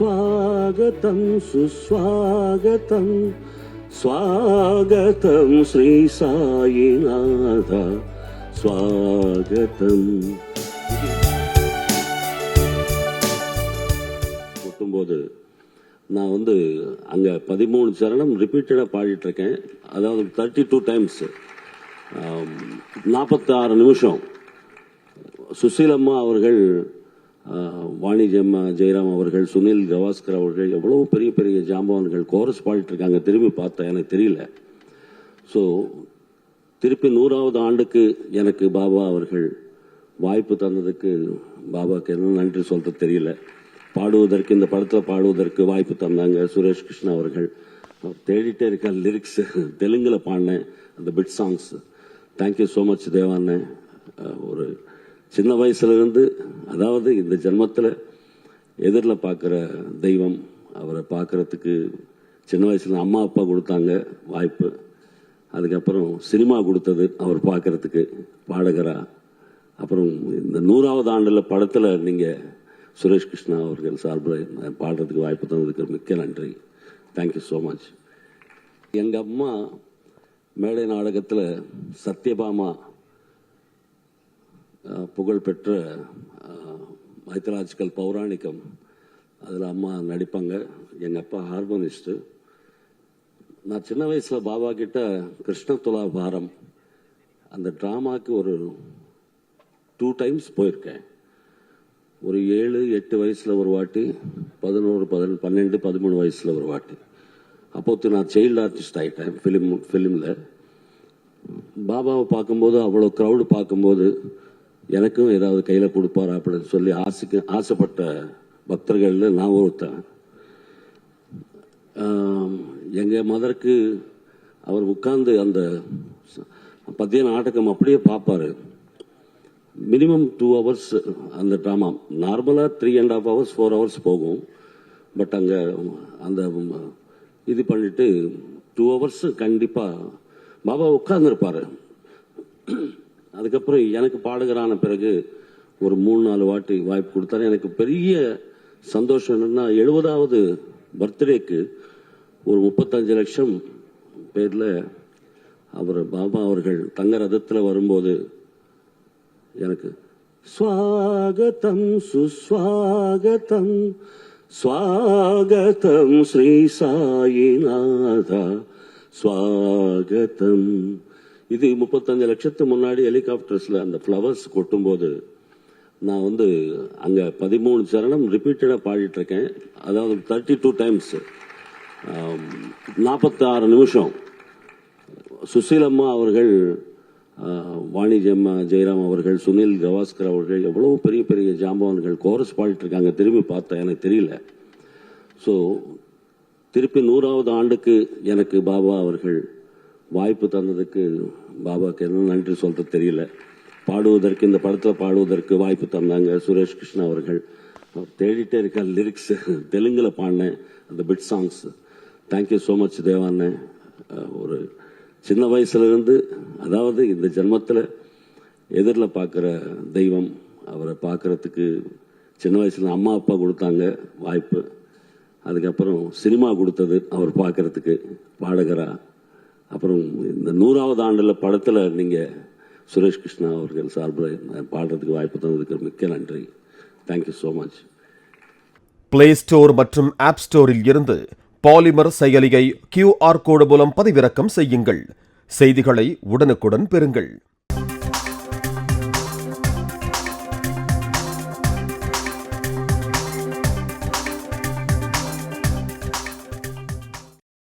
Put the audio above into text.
स्वागतं सुस्वागतं स्वागतं श्री साईनाथ स्वागतम् கொட்டும்போது நான் வந்து அங்கே பதிமூணு சரணம் ரிப்பீட்டடாக பாடிட்டு இருக்கேன் அதாவது தேர்ட்டி டூ டைம்ஸ் நாற்பத்தாறு நிமிஷம் சுசீலம்மா அவர்கள் ஆஹ், வாணி ஜெம்மா ஜெயராம் அவர்கள் சுனில் கவாஸ்கர் அவர்கள் எவ்வளோ பெரிய பெரிய ஜாம்பவான்கள் கோரஸ் பாடிட்டு இருக்காங்க திரும்பி பார்த்தேன் எனக்கு தெரியல. ஸோ திருப்பி நூறாவது ஆண்டுக்கு எனக்கு பாபா அவர்கள் வாய்ப்பு தந்ததுக்கு பாபாக்கு என்ன நன்றி சொல்கிறது தெரியல. பாடுவதற்கு இந்த படத்தில் பாடுவதற்கு வாய்ப்பு தந்தாங்க சுரேஷ் கிருஷ்ணா அவர்கள். அவர் தேடிட்டே இருக்க லிரிக்ஸ் தெலுங்கில் பாடினேன் அந்த bit songs thank you so much தேவாண்ணே. ஒரு சின்ன வயசுலேருந்து அதாவது இந்த ஜென்மத்தில் எதிரில் பார்க்குற தெய்வம் அவரை பார்க்குறதுக்கு சின்ன வயசில் அம்மா அப்பா கொடுத்தாங்க வாய்ப்பு. அதுக்கப்புறம் சினிமா கொடுத்தது அவர் பார்க்குறதுக்கு பாடகரா. அப்புறம் இந்த நூறாவது ஆண்டில் படத்தில் நீங்கள் சுரேஷ் கிருஷ்ணா அவர்கள் சார்பில் பாடுறதுக்கு வாய்ப்பு தந்ததுக்கு மிக்க நன்றி. தேங்க்யூ ஸோ மச் எங்கள் அம்மா மேடை நாடகத்தில் சத்யபாமா புகழ்பெற்ற மைத்தலாஜிக்கல் பௌராணிகம் அதில் அம்மா நடிப்பாங்க. எங்கள் அப்பா ஹார்மோனிஸ்ட்டு நான் சின்ன வயசில் பாபா கிட்ட கிருஷ்ண துலா பாரம். அந்த ட்ராமாக்கு ஒரு டூ டைம்ஸ் போயிருக்கேன். ஒரு ஏழு எட்டு வயசில் ஒரு வாட்டி பதினோரு பதின பன்னெண்டு பதிமூணு வயசில் ஒரு வாட்டி. அப்போது நான் சைல்டு ஆர்டிஸ்ட் ஆகிட்டேன் ஃபிலிம் ஃபிலிமில் பாபாவை பார்க்கும்போது அவ்வளோ க்ரௌடு பார்க்கும்போது எனக்கும் ஏதாவது கையில் கொடுப்பாரா அப்படின்னு சொல்லி ஆசைக்கு ஆசைப்பட்ட பக்தர்களில் நான் ஒருத்தன். எங்கள் மதருக்கு அவர் உட்கார்ந்து அந்த பத்திய நாடகம் அப்படியே பார்ப்பாரு. மினிமம் டூ ஹவர்ஸ் அந்த ட்ராமா நார்மலாக three and half hours four hours போகும். பட் அங்கே அந்த இது பண்ணிட்டு டூ ஹவர்ஸ் கண்டிப்பாக பாபா உட்கார்ந்துருப்பாரு. அதுக்கப்புறம் எனக்கு பாடுகிறான பிறகு ஒரு மூணு நாலு வாட்டி வாய்ப்பு கொடுத்தாரு. எனக்கு பெரிய சந்தோஷம் என்னன்னா எழுபதாவது பர்த்டேக்கு ஒரு முப்பத்தஞ்சு லட்சம் பேர்ல அவர் பாபா அவர்கள் தங்க ரதத்தில் வரும்போது எனக்கு ஸ்வாகதம் சுஸ்வாகதம் ஸ்வாகதம் ஸ்ரீ சாயிநாதா ஸ்வாகதம். இது முப்பத்தஞ்சு லட்சத்துக்கு முன்னாடி ஹெலிகாப்டர்ஸில் அந்த ஃப்ளவர்ஸ் கொட்டும்போது நான் வந்து அங்கே பதிமூணு சரணம் ரிப்பீட்டடாக பாடிட்டுருக்கேன். அதாவது தேர்ட்டி டூ டைம்ஸ் நாற்பத்தாறு நிமிஷம். சுசீலம்மா அவர்கள் ஆஹ், வாணி ஜெம்மா ஜெயராம் அவர்கள் சுனில் கவாஸ்கர் அவர்கள் எவ்வளோ பெரிய பெரிய ஜாம்பவான்கள் கோரஸ் பாடிட்டுருக்காங்க திரும்பி பார்த்தேன் எனக்கு தெரியல. ஸோ திருப்பி நூறாவது ஆண்டுக்கு எனக்கு பாபா அவர்கள் வாய்ப்பு தந்ததுக்கு பாபாவுக்கு என்ன நன்றி சொல்றது தெரியல. பாடுவதற்கு இந்த படத்தில் பாடுவதற்கு வாய்ப்பு தந்தாங்க சுரேஷ் கிருஷ்ணா அவர்கள். அவர் தேடிட்டே இருக்க லிரிக்ஸ் தெலுங்குல பாடினேன் அந்த bit songs thank you so much தேவாண்ணே. ஒரு சின்ன வயசுல இருந்து அதாவது இந்த ஜென்மத்தில் எதிரில் பார்க்குற தெய்வம் அவரை பார்க்கறதுக்கு சின்ன வயசுல அம்மா அப்பா கொடுத்தாங்க வாய்ப்பு. அதுக்கப்புறம் சினிமா கொடுத்தது அவர் பார்க்கறதுக்கு பாடகரா அப்புறம் இந்த நூறாவது ஆண்டில் படத்தில் நீங்கள் சுரேஷ் கிருஷ்ணா அவர்கள் சார்பில் பாடுறதுக்கு வாய்ப்பு தந்ததுக்கு மிக்க நன்றி. Thank you so much play store மற்றும் ஆப் ஸ்டோரில் இருந்து பாலிமர் செயலியை கியூஆர் கோடு மூலம் பதிவிறக்கம் செய்யுங்கள். செய்திகளை உடனுக்குடன் பெறுங்கள்.